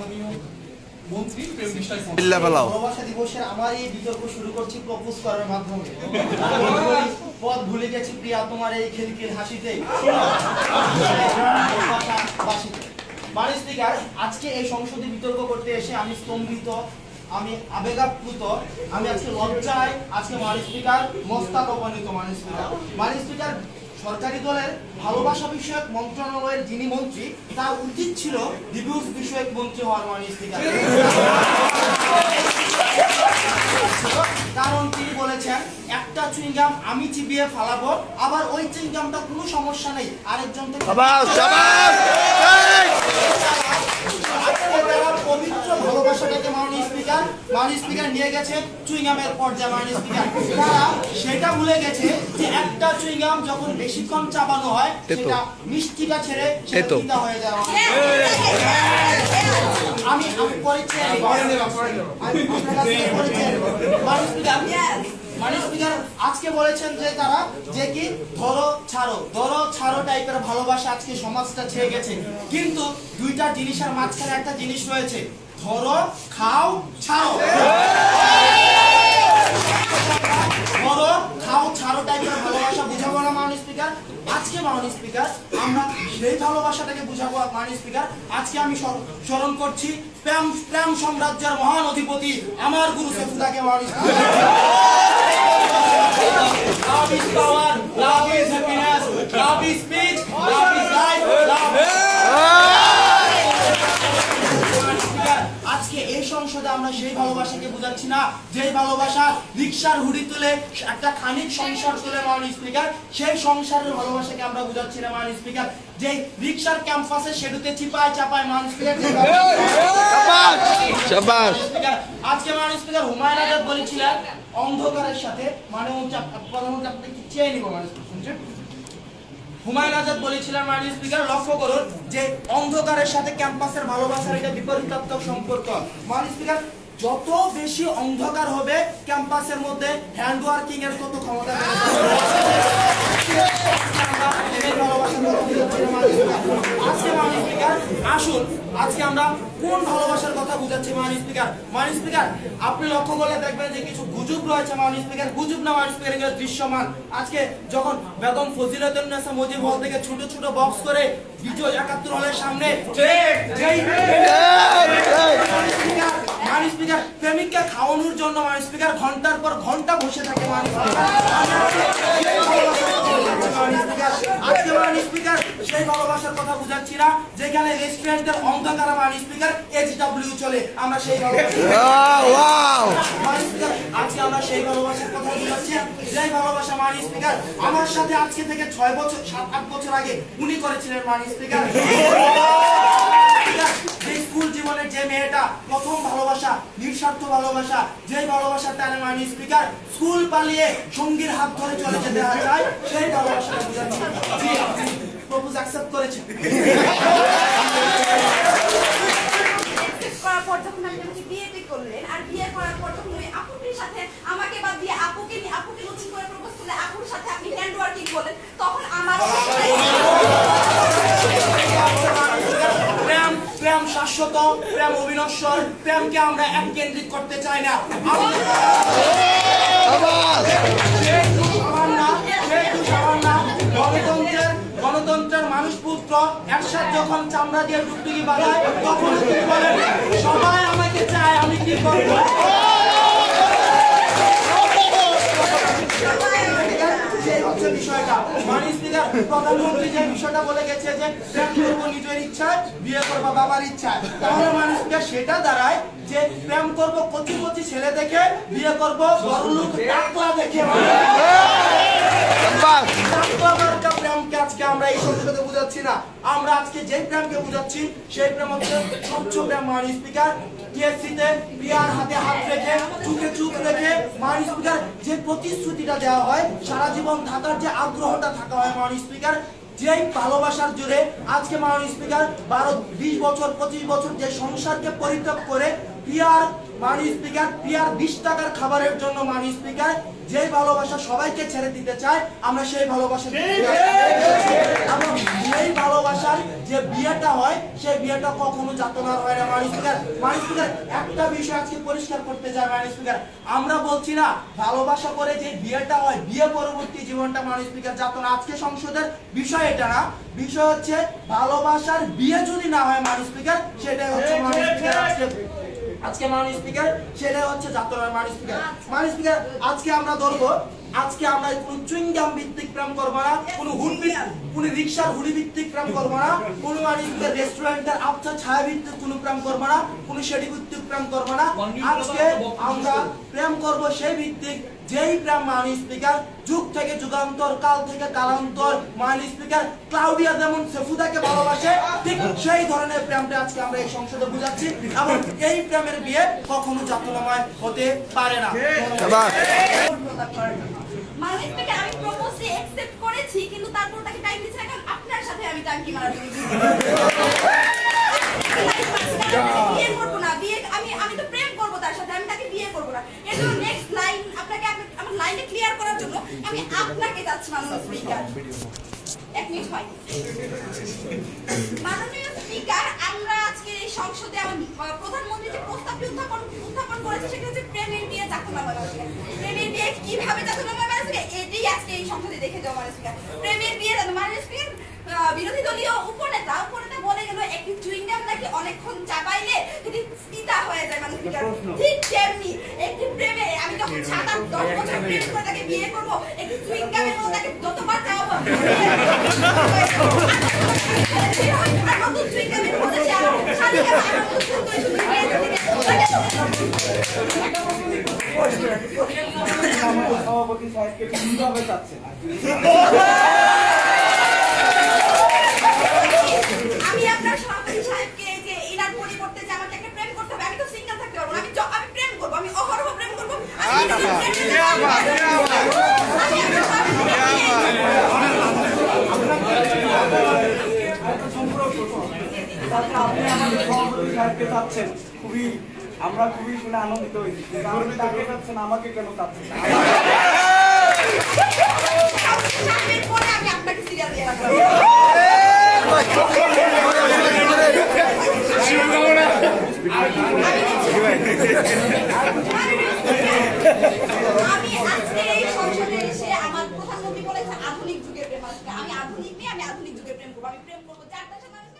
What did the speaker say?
মাননীয় মন্ত্রী প্রেম বিশ্বাস মহোদয়। চিল্লা ফেলাও ভালোবাসা দিবসের আমার এই বিতর্ক শুরু করছি প্রপোজ করার মাধ্যমে। পথ ভুলে গেছি প্রিয়া তোমার এই খিলখিল হাসিতে। মানে স্পিকার আজকে এই সংসদে বিতর্ক করতে এসে আমি স্তম্ভিত আমি আবেগাপ্লুত আমি আজকে লজ্জায় আজকে মানে স্পিকার মস্তাক অপমানিত মানে স্পিকার মানে স্পিকার সরকারি দলের ভালোবাসা বিষয়ক মন্ত্রণালয়ের যিনি মন্ত্রী, তার উচিত ছিল ডিভিউজ বিষয়ক মন্ত্রী হওয়ার মানে কারণ তিনি বলেছেন, একটা চুইংগাম আমি চিবিয়ে ফালাবো, আবার ওই চুইংগামটা কোনো সমস্যা নেই আরেকজন থেকে শাবাশ শাবাশ আজকে তারা পবিত্র ভালোবাসাটাকে মাননীয় মাননীয় স্পিকার নিয়ে গেছে চুইংগামের পর্যায়ে মাননীয় স্পিকার। তারা সেটা ভুলে গেছে যে একটা চুইংগাম যখন বেশিক্ষণ চাবানো হয় সেটা মিষ্টিটা ছেড়ে সেটা তিতা হয়ে যায় আমি আমি পরিচয় আমি। স্পিকার মানে স্পিকার আজকে বলেছেন যে তারা যে কি ধরো ছাড়ো ধরো ছাড়ো টাইপের ভালোবাসা আজকে সমাজটা ছেয়ে গেছে। কিন্তু দুইটা জিনিসের মাঝখানে একটা জিনিস রয়েছে। ধরো খাও ছাড়ো। ধরো খাও ছাড়ো টাইপের ভালোবাসা বুঝাবো না মাননীয় স্পিকার আজকে মাননীয় স্পিকার আমরা সেই ভালোবাসাটাকে বুঝাবো মাননীয় স্পিকার আজকে আমি স্মরণ করছি প্রেম প্রেম সাম্রাজ্যের মহান অধিপতি আমার গুরু সেফুদাকে মাননীয় speaker Love is power, love is happiness, love is speech, আমরা সেই ভালোবাসাকে বোঝাচ্ছি না। যেই ভালোবাসা রিক্সার হুডি তুলে একটা খানিক সংসার তুলে মাননীয় স্পিকার সেই সংসারের ভালোবাসাকে আমরা বোঝাচ্ছি না মাননীয় স্পিকার। যে রিক্সার ক্যাম্পাসে সেডুতে চিপায় চাপায় মাননীয় স্পিকার আজকে মাননীয় স্পিকার হুমায়ুন আজাদ বলেছিলেন অন্ধকারের সাথে মানে প্রধানমন্ত্রী আপনাকে চেয়ে নিব মানে শুনছেন? হুমায়ুন আজাদ বলেছিলেন, মাননীয় স্পিকার, লক্ষ্য করুন যে অন্ধকারের সাথে ক্যাম্পাসের ভালোবাসার এটা বিপরীতাত্মক সম্পর্ক মাননীয় স্পিকার, যত বেশি অন্ধকার হবে, ক্যাম্পাসের মধ্যে হ্যান্ড ওয়ার্কিং এর তত ক্ষমতা। আজকে আসুন, আজকে আমরা কোন কথা বুঝাচ্ছি মাননীয় স্পিকার। মাননীয় স্পিকার আপনি লক্ষ্য করলে দেখবেন যে কিছু গুজব রয়েছে মাননীয় স্পিকার। গুজব না মাননীয় স্পিকার এগুলো দৃশ্যমান। আজকে যখন বেগম ফজিলাতুন্নেসা মুজিব হল থেকে ছোট ছোট বক্স করে বিজয় একাত্তর হলের সামনে মাননীয় স্পিকার প্রেমিককে খাওয়ানোর জন্য মাননীয় স্পিকার ঘণ্টার পর ঘণ্টা বসে থাকে মাননীয় স্পিকার আজকে মাননীয় স্পিকার সেই ভালোবাসার কথা বুঝাচ্ছি না যেখানে রেস্টুরেন্টের অন্ধকার মাননীয় স্পিকার এইচডব্লিউ চলে। আমরা সেই আজকে আমরা সেই ভালোবাসার কথা বুঝাচ্ছি। যেই ভালোবাসা মাননীয় স্পিকার আমার সাথে আজকে থেকে ছয় বছর সাত আট বছর আগে উনি করেছিলেন মাননীয় স্পিকার। স্কুল জীবনের যে মেয়েটা প্রথম ভালোবাসা নিঃস্বার্থ ভালোবাসা যেই ভালোবাসার টানে মাননীয় স্পিকার স্কুল পালিয়ে সঙ্গীর হাত ধরে চলে যেতে চায় সেই ভালোবাসাটা বুঝাচ্ছি। প্রপোজ অ্যাকসেপ্ট Accept করার পর যখন আপনি আমাকে বিয়েতে করলেন আর বিয়ে করার পর ওই আপুটির সাথে আমাকে বাদ দিয়ে আপুকে নিয়ে আপুকে নতুন করে প্রপোজ করলে আপুর সাথে আপনি হ্যান্ড ওয়ার্কিং করলেন তখন আমার প্রেম প্রেম শাশ্বত প্রেম অবিনশ্বর প্রেমকে আমরা এক কেন্দ্রিক করতে চাই না। যখন চামড়া দিয়ে টুকটুকি বাজায় তখন তিনি বলেন, সবাই আমাকে চায়, আমি কি করব? সেই বিষয়টা প্রধানমন্ত্রী যে বিষয়টা বলে গেছে যে প্রেম করব নিজের ইচ্ছায় বিয়ে করব, বাবার ইচ্ছায়। তাহলে স্পিকার সেটা দাঁড়ায় যে, প্রেম করব, কচি কচি ছেলে দেখে বিয়ে করব, বড়লোক টাকলা দেখে আমরা এই সংসদে বুঝাচ্ছি না। আমরা আজকে যে প্রেমকে বুঝাচ্ছি, সেই প্রেম হচ্ছে স্বচ্ছ প্রেম স্পিকার। টিএসসিতে প্রিয়ার হাতে হাত রেখে চুকে রেখে স্পিকার যে প্রতিশ্রুতিটা দেওয়া হয়, সারা জীবন থাকার যে আগ্রহটা থাকা হয় মাননীয় স্পিকার, যেই ভালোবাসার জুড়ে আজকে মাননীয় স্পিকার বারো, বিশ বছর, পঁচিশ বছর যে সংসারকে পরিত্যাগ করে পিয়ার মাননীয় স্পিকার পিয়ার বিশ টাকার খাবারের জন্য মাননীয় স্পিকার যেই ভালোবাসা সবাইকে ছেড়ে দিতে চায় আমরা সেই ভালোবাসা এই ভালোবাসার যে বিয়েটা হয় সেই বিয়েটা কখনো যাতনার হয় না মানি স্পিকার মানি স্পিকার একটা বিষয় আজকে পরিষ্কার করতে চাই মানি স্পিকার আমরা বলছি না ভালোবাসা করে যে বিয়েটা হয় বিয়ে পরবর্তী জীবনটা মানি স্পিকার যাতনা আজকে সংসদের বিষয় এটা না বিষয় হচ্ছে ভালোবাসার বিয়ে যদি না হয় মানি স্পিকার সেটাই হচ্ছে মানি স্পিকার আজকে আজকে মাননীয় স্পিকার সেটা হচ্ছে যাত্রার মাননীয় স্পিকার মাননীয় স্পিকার আজকে আমরা ধরবো আজকে আমরা কোনো চুইংগাম ভিত্তিক প্রেম করব না কোনো হুড কোনো রিক্সার হুডি ভিত্তিক প্রেম করব না কোনো রেস্টুরেন্টের আবছা ছায়া ভিত্তিক কোনো প্রেম করব না কোনো সেটি ভিত্তিক প্রেম করব না। আজকে আমরা প্রেম করব সেই ভিত্তিক যেই প্রেম মাননীয় স্পিকার যুগ থেকে যুগান্তর কাল থেকে কালান্তর। মাননীয় স্পিকার ক্লাউডিয়া যেমন সেফুদাকে ভালোবাসে ঠিক সেই ধরনের প্রেমটা আজকে আমরা এই সংসদে বুঝাচ্ছি এবং এই প্রেমের বিয়ে কখনো যাতনাময় হতে পারে না। আমি করেছি, কিন্তু তারপর time দিচ্ছি আপনার সাথে আমি তো আমি ক্লিয়ার করার জন্য আমি আপনাকে এক আমরা আজকে এই সংসদে আমার প্রধানমন্ত্রী যে প্রস্তাবটি উত্থাপন উত্থাপন করেছে সেটা হচ্ছে প্রেমের বিয়ে মানুষকে প্রেমের বিয়ে কীভাবে মানুষকে এটাই আজকে এই সংসদে দেখে যাওয়া মানুষ স্পিকার। প্রেমের বিয়ে স্পিকার বিরোধী দলীয় উপনেতা উপনেতা বলে গেল একটি চুইংগাম নাকি অনেকক্ষণ চাবাইলে সেটি পিতা হয়ে যায় মানুষ ঠিক তেমনি একটি প্রেমে আমি যখন সাত আট দশ বছর প্রেম করে তাকে বিয়ে করব একটি চুইংগামের মতো তাকে যতবার চাওয়াবো নতুন চুইংগামের মধ্যে সে আরও শালিকা আরও নতুন সুন্দর সুন্দর বিয়ে সভাপতি সাহেবকে কীভাবে চাচ্ছেন আমি আপনার সভাপতি সাহেবকে যে ইনার পরিবর্তে যে আমাকে একটা প্রেম করতে হবে আমি তো সিঙ্গেল থাকতে পারব আমি আমি প্রেম করব আমি অহরহ প্রেম করব আমি প্রেম আমি আপনার সভাপতিকে একটা সম্পর্ক তাতে আপনি আমাদের সভাপতি সাহেবকে চাচ্ছেন। খুবই, আমরা খুবই শুনে আনন্দিত হয়েছি। আপনি তাকে চাচ্ছেন, আমাকে কেন চাচ্ছেন? আমি আধুনিক যুগের আমি আধুনিক যুগের প্রেম করব। আমি প্রেম করব চারটা মানুষকে